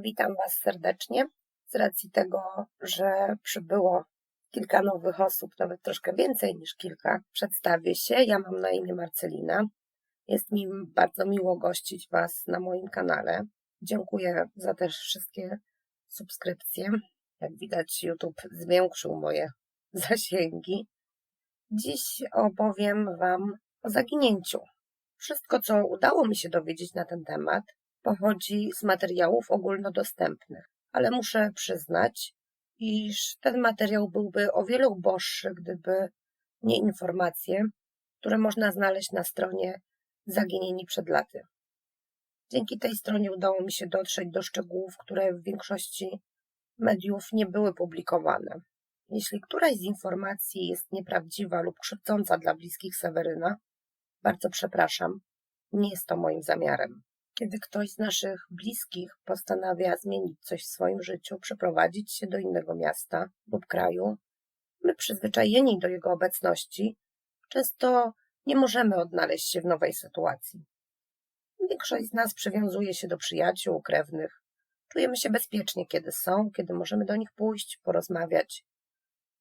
Witam Was serdecznie. Z racji tego, że przybyło kilka nowych osób, nawet troszkę więcej niż kilka, przedstawię się. Ja mam na imię Marcelina. Jest mi bardzo miło gościć Was na moim kanale. Dziękuję za też wszystkie subskrypcje. Jak widać, YouTube zwiększył moje zasięgi. Dziś opowiem Wam o zaginięciu. Wszystko, co udało mi się dowiedzieć na ten temat, pochodzi z materiałów ogólnodostępnych, ale muszę przyznać, iż ten materiał byłby o wiele uboższy, gdyby nie informacje, które można znaleźć na stronie Zaginieni przed laty. Dzięki tej stronie udało mi się dotrzeć do szczegółów, które w większości mediów nie były publikowane. Jeśli któraś z informacji jest nieprawdziwa lub krzywdząca dla bliskich Seweryna, bardzo przepraszam, nie jest to moim zamiarem. Kiedy ktoś z naszych bliskich postanawia zmienić coś w swoim życiu, przeprowadzić się do innego miasta lub kraju, my przyzwyczajeni do jego obecności, często nie możemy odnaleźć się w nowej sytuacji. Większość z nas przywiązuje się do przyjaciół, krewnych. Czujemy się bezpiecznie, kiedy są, kiedy możemy do nich pójść, porozmawiać.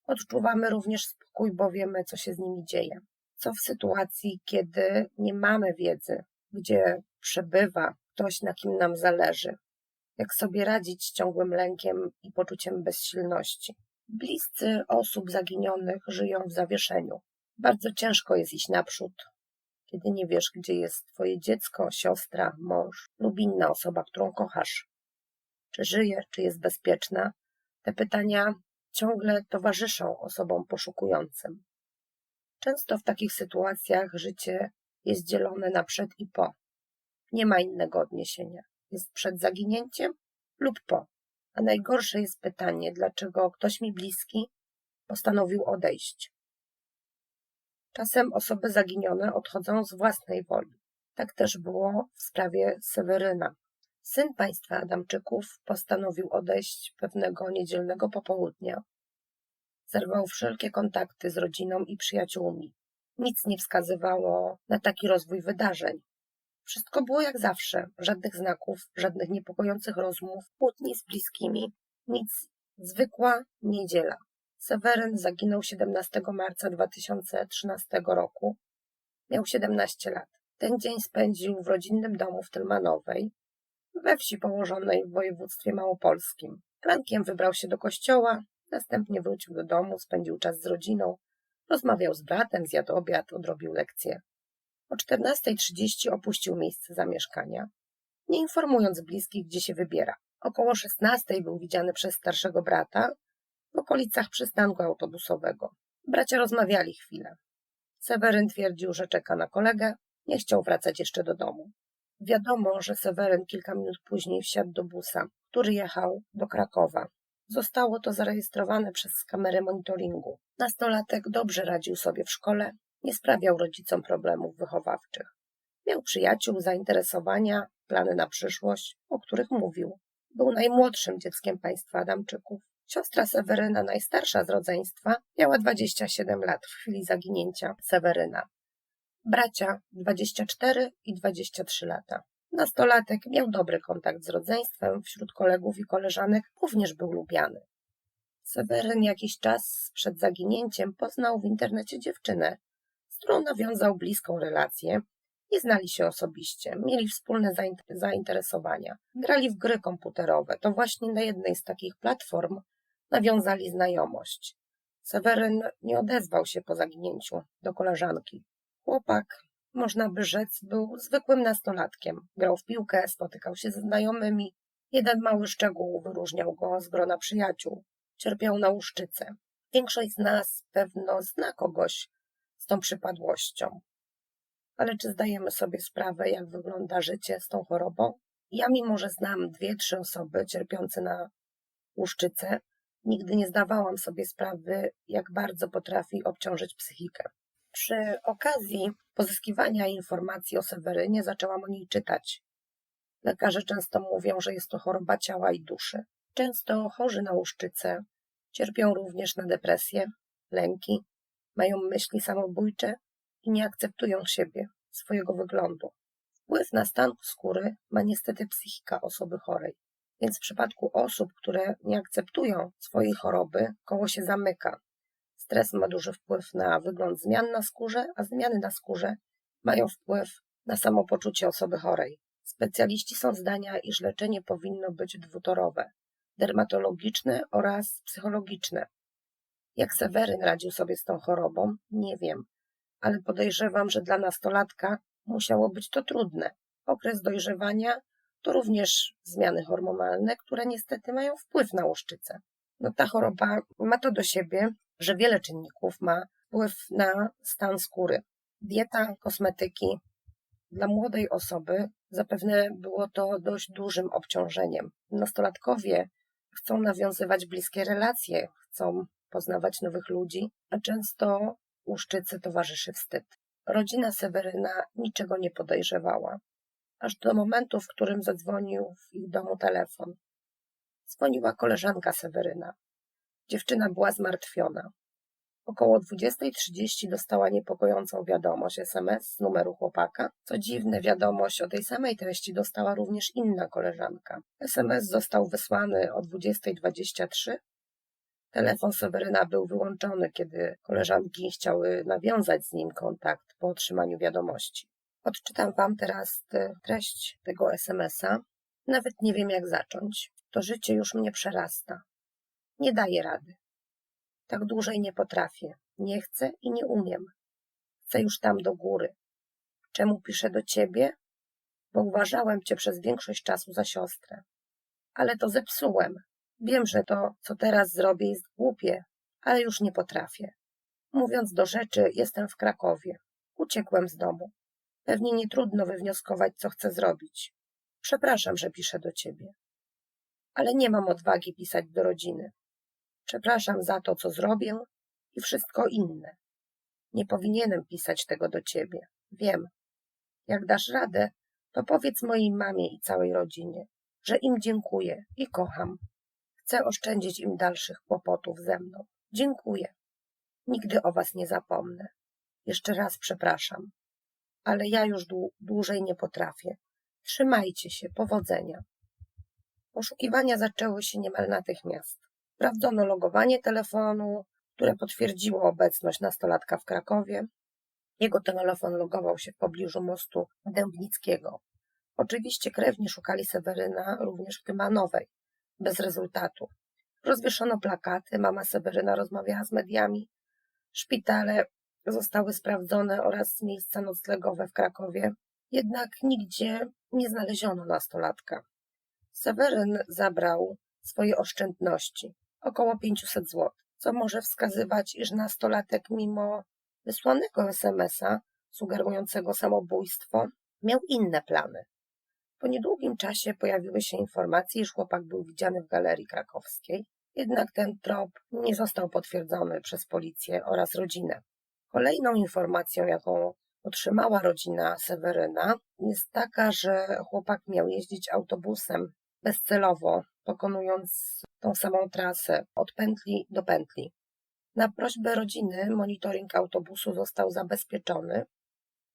Odczuwamy również spokój, bo wiemy, co się z nimi dzieje. Co w sytuacji, kiedy nie mamy wiedzy, gdzie przebywa ktoś, na kim nam zależy? Jak sobie radzić z ciągłym lękiem i poczuciem bezsilności? Bliscy osób zaginionych żyją w zawieszeniu. Bardzo ciężko jest iść naprzód, kiedy nie wiesz, gdzie jest Twoje dziecko, siostra, mąż lub inna osoba, którą kochasz. Czy żyje, czy jest bezpieczna? Te pytania ciągle towarzyszą osobom poszukującym. Często w takich sytuacjach życie jest dzielone na przed i po. Nie ma innego odniesienia. Jest przed zaginięciem lub po. A najgorsze jest pytanie, dlaczego ktoś mi bliski postanowił odejść. Czasem osoby zaginione odchodzą z własnej woli. Tak też było w sprawie Seweryna. Syn państwa Adamczyków postanowił odejść pewnego niedzielnego popołudnia. Zerwał wszelkie kontakty z rodziną i przyjaciółmi. Nic nie wskazywało na taki rozwój wydarzeń. Wszystko było jak zawsze, żadnych znaków, żadnych niepokojących rozmów, kłótni z bliskimi, nic. Zwykła niedziela. Seweryn zaginął 17 marca 2013 roku. Miał 17 lat. Ten dzień spędził w rodzinnym domu w Tylmanowej, we wsi położonej w województwie małopolskim. Rankiem wybrał się do kościoła, następnie wrócił do domu, spędził czas z rodziną, rozmawiał z bratem, zjadł obiad, odrobił lekcje. O 14.30 opuścił miejsce zamieszkania, nie informując bliskich, gdzie się wybiera. Około 16.00 był widziany przez starszego brata w okolicach przystanku autobusowego. Bracia rozmawiali chwilę. Seweryn twierdził, że czeka na kolegę, nie chciał wracać jeszcze do domu. Wiadomo, że Seweryn kilka minut później wsiadł do busa, który jechał do Krakowa. Zostało to zarejestrowane przez kamerę monitoringu. Nastolatek dobrze radził sobie w szkole, nie sprawiał rodzicom problemów wychowawczych. Miał przyjaciół, zainteresowania, plany na przyszłość, o których mówił. Był najmłodszym dzieckiem państwa Adamczyków. Siostra Seweryna, najstarsza z rodzeństwa, miała 27 lat w chwili zaginięcia Seweryna. Bracia 24 i 23 lata. Nastolatek miał dobry kontakt z rodzeństwem, wśród kolegów i koleżanek również był lubiany. Seweryn jakiś czas przed zaginięciem poznał w internecie dziewczynę, z którą nawiązał bliską relację. Nie znali się osobiście, mieli wspólne zainteresowania. Grali w gry komputerowe. To właśnie na jednej z takich platform nawiązali znajomość. Seweryn nie odezwał się po zaginięciu do koleżanki. Chłopak, można by rzec, był zwykłym nastolatkiem. Grał w piłkę, spotykał się ze znajomymi. Jeden mały szczegół wyróżniał go z grona przyjaciół. Cierpiał na łuszczycę. Większość z nas pewno zna kogoś tą przypadłością. Ale czy zdajemy sobie sprawę, jak wygląda życie z tą chorobą? Ja, mimo że znam dwie, trzy osoby cierpiące na łuszczycę, nigdy nie zdawałam sobie sprawy, jak bardzo potrafi obciążyć psychikę. Przy okazji pozyskiwania informacji o Sewerynie zaczęłam o niej czytać. Lekarze często mówią, że jest to choroba ciała i duszy. Często chorzy na łuszczycę cierpią również na depresję, lęki, mają myśli samobójcze i nie akceptują siebie, swojego wyglądu. Wpływ na stan skóry ma niestety psychika osoby chorej. Więc w przypadku osób, które nie akceptują swojej choroby, koło się zamyka. Stres ma duży wpływ na wygląd zmian na skórze, a zmiany na skórze mają wpływ na samopoczucie osoby chorej. Specjaliści są zdania, iż leczenie powinno być dwutorowe dermatologiczne oraz psychologiczne. Jak Seweryn radził sobie z tą chorobą, nie wiem, ale podejrzewam, że dla nastolatka musiało być to trudne. Okres dojrzewania to również zmiany hormonalne, które niestety mają wpływ na łuszczycę. No ta choroba ma to do siebie, że wiele czynników ma wpływ na stan skóry. Dieta, kosmetyki. Dla młodej osoby zapewne było to dość dużym obciążeniem. Nastolatkowie chcą nawiązywać bliskie relacje, chcą poznawać nowych ludzi, a często łuszczycy towarzyszy wstyd. Rodzina Seweryna niczego nie podejrzewała, aż do momentu, w którym zadzwonił w ich domu telefon. Dzwoniła koleżanka Seweryna. Dziewczyna była zmartwiona. Około 20.30 dostała niepokojącą wiadomość SMS z numeru chłopaka. Co dziwne, wiadomość o tej samej treści dostała również inna koleżanka. SMS został wysłany o 20.23. Telefon Seweryna był wyłączony, kiedy koleżanki chciały nawiązać z nim kontakt po otrzymaniu wiadomości. Odczytam Wam teraz treść tego SMS-a. Nawet nie wiem, jak zacząć. To życie już mnie przerasta. Nie daję rady. Tak dłużej nie potrafię. Nie chcę i nie umiem. Chcę już tam do góry. Czemu piszę do ciebie? Bo uważałem cię przez większość czasu za siostrę. Ale to zepsułem. Wiem, że to, co teraz zrobię, jest głupie, ale już nie potrafię. Mówiąc do rzeczy, jestem w Krakowie. Uciekłem z domu. Pewnie nie trudno wywnioskować, co chcę zrobić. Przepraszam, że piszę do ciebie. Ale nie mam odwagi pisać do rodziny. Przepraszam za to, co zrobię i wszystko inne. Nie powinienem pisać tego do ciebie. Wiem. Jak dasz radę, to powiedz mojej mamie i całej rodzinie, że im dziękuję i kocham. Chcę oszczędzić im dalszych kłopotów ze mną. Dziękuję. Nigdy o was nie zapomnę. Jeszcze raz przepraszam. Ale ja już dłużej nie potrafię. Trzymajcie się. Powodzenia. Poszukiwania zaczęły się niemal natychmiast. Sprawdzono logowanie telefonu, które potwierdziło obecność nastolatka w Krakowie. Jego telefon logował się w pobliżu mostu Dębnickiego. Oczywiście krewni szukali Seweryna również w Tymanowej, bez rezultatu. Rozwieszono plakaty, mama Seweryna rozmawiała z mediami. Szpitale zostały sprawdzone oraz miejsca noclegowe w Krakowie, jednak nigdzie nie znaleziono nastolatka. Seweryn zabrał swoje oszczędności około 500 zł, co może wskazywać, iż nastolatek mimo wysłanego SMS-a sugerującego samobójstwo miał inne plany. Po niedługim czasie pojawiły się informacje, iż chłopak był widziany w galerii krakowskiej, jednak ten trop nie został potwierdzony przez policję oraz rodzinę. Kolejną informacją, jaką otrzymała rodzina Seweryna, jest taka, że chłopak miał jeździć autobusem bezcelowo, pokonując tą samą trasę od pętli do pętli. Na prośbę rodziny monitoring autobusu został zabezpieczony,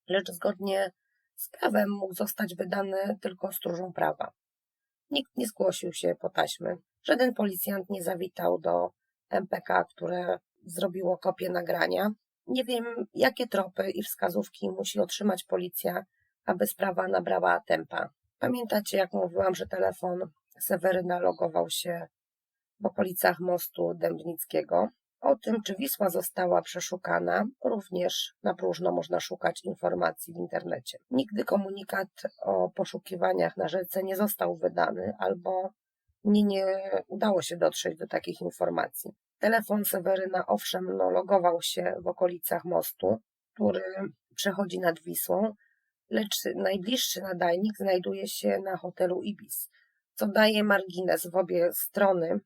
lecz zgodnie z prawem mógł zostać wydany tylko stróżą prawa. Nikt nie zgłosił się po taśmy. Żaden policjant nie zawitał do MPK, które zrobiło kopię nagrania. Nie wiem, jakie tropy i wskazówki musi otrzymać policja, aby sprawa nabrała tempa. Pamiętacie, jak mówiłam, że telefon Seweryna logował się w okolicach mostu Dębnickiego. O tym, czy Wisła została przeszukana, również na próżno można szukać informacji w internecie. Nigdy komunikat o poszukiwaniach na rzece nie został wydany, albo mnie nie udało się dotrzeć do takich informacji. Telefon Seweryna owszem no, logował się w okolicach mostu, który przechodzi nad Wisłą, lecz najbliższy nadajnik znajduje się na hotelu Ibis, co daje margines w obie strony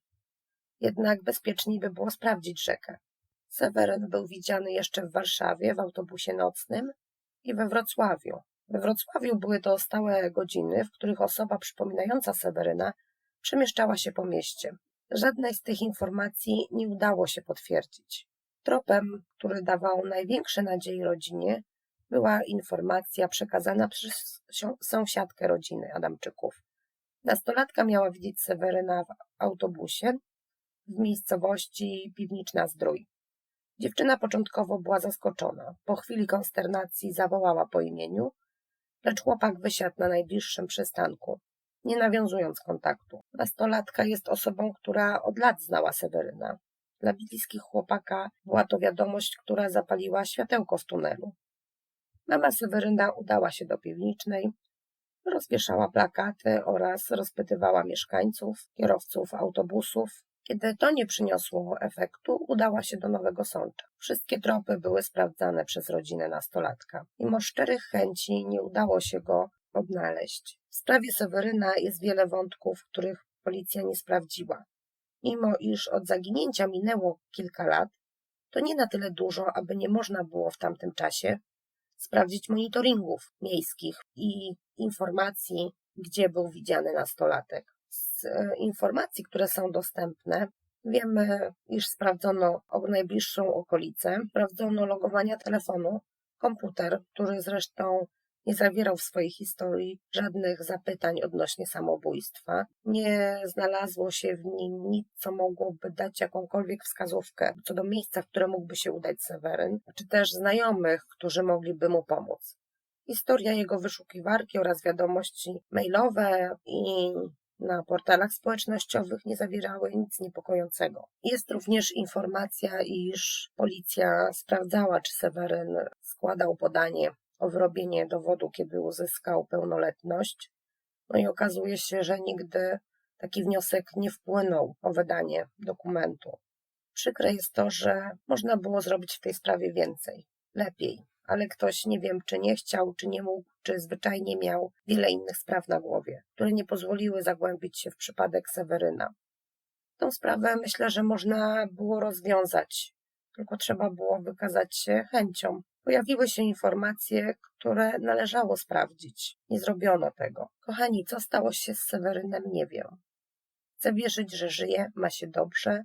jednak bezpieczniej by było sprawdzić rzekę. Seweryn był widziany jeszcze w Warszawie w autobusie nocnym i we Wrocławiu. We Wrocławiu były to stałe godziny, w których osoba przypominająca Seweryna przemieszczała się po mieście. Żadnej z tych informacji nie udało się potwierdzić. Tropem, który dawał największe nadziei rodzinie, była informacja przekazana przez sąsiadkę rodziny Adamczyków. Nastolatka miała widzieć Seweryna w autobusie w miejscowości Piwniczna Zdrój. Dziewczyna początkowo była zaskoczona. Po chwili konsternacji zawołała po imieniu, lecz chłopak wysiadł na najbliższym przystanku, nie nawiązując kontaktu. Nastolatka jest osobą, która od lat znała Seweryna. Dla bliskich chłopaka była to wiadomość, która zapaliła światełko w tunelu. Mama Seweryna udała się do piwnicznej, rozwieszała plakaty oraz rozpytywała mieszkańców, kierowców autobusów. Kiedy to nie przyniosło efektu, udała się do Nowego Sącza. Wszystkie tropy były sprawdzane przez rodzinę nastolatka. Mimo szczerych chęci nie udało się go odnaleźć. W sprawie Seweryna jest wiele wątków, których policja nie sprawdziła. Mimo iż od zaginięcia minęło kilka lat, to nie na tyle dużo, aby nie można było w tamtym czasie sprawdzić monitoringów miejskich i informacji, gdzie był widziany nastolatek. Z e, informacji, które są dostępne, wiemy, iż sprawdzono najbliższą okolicę, sprawdzono logowania telefonu, komputer, który zresztą nie zawierał w swojej historii żadnych zapytań odnośnie samobójstwa. Nie znalazło się w nim nic, co mogłoby dać jakąkolwiek wskazówkę co do miejsca, w które mógłby się udać Seweryn, czy też znajomych, którzy mogliby mu pomóc. Historia jego wyszukiwarki oraz wiadomości mailowe i na portalach społecznościowych nie zawierały nic niepokojącego. Jest również informacja, iż policja sprawdzała, czy Seweryn składał podanie o wyrobienie dowodu, kiedy uzyskał pełnoletność. No i okazuje się, że nigdy taki wniosek nie wpłynął o wydanie dokumentu. Przykre jest to, że można było zrobić w tej sprawie więcej, lepiej, ale ktoś nie wiem, czy nie chciał, czy nie mógł, czy zwyczajnie miał wiele innych spraw na głowie, które nie pozwoliły zagłębić się w przypadek Seweryna. Tą sprawę myślę, że można było rozwiązać, tylko trzeba było wykazać się chęcią pojawiły się informacje, które należało sprawdzić. Nie zrobiono tego. Kochani, co stało się z Sewerynem, nie wiem. Chcę wierzyć, że żyje, ma się dobrze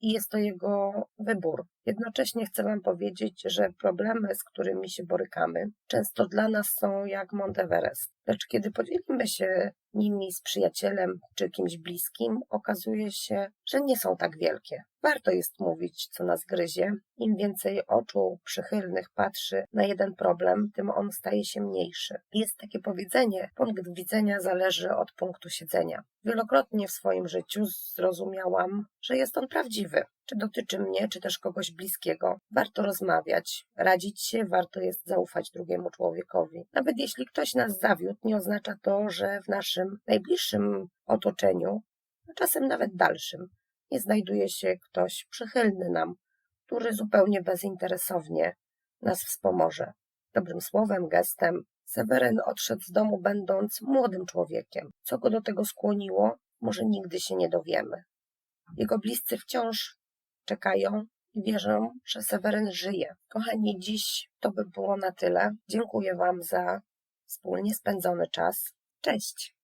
i jest to jego wybór. Jednocześnie chcę Wam powiedzieć, że problemy, z którymi się borykamy, często dla nas są jak Monteverest. Lecz kiedy podzielimy się nimi z przyjacielem czy kimś bliskim, okazuje się, że nie są tak wielkie. Warto jest mówić, co nas gryzie. Im więcej oczu przychylnych patrzy na jeden problem, tym on staje się mniejszy. Jest takie powiedzenie: punkt widzenia zależy od punktu siedzenia. Wielokrotnie w swoim życiu zrozumiałam, że jest on prawdziwy. Czy dotyczy mnie, czy też kogoś bliskiego. Warto rozmawiać, radzić się, warto jest zaufać drugiemu człowiekowi. Nawet jeśli ktoś nas zawiódł, nie oznacza to, że w naszym najbliższym otoczeniu, a czasem nawet dalszym, nie znajduje się ktoś przychylny nam, który zupełnie bezinteresownie nas wspomoże. Dobrym słowem, gestem. Seweryn odszedł z domu, będąc młodym człowiekiem. Co go do tego skłoniło, może nigdy się nie dowiemy. Jego bliscy wciąż czekają i wierzą, że Seweryn żyje. Kochani, dziś to by było na tyle. Dziękuję Wam za wspólnie spędzony czas. Cześć!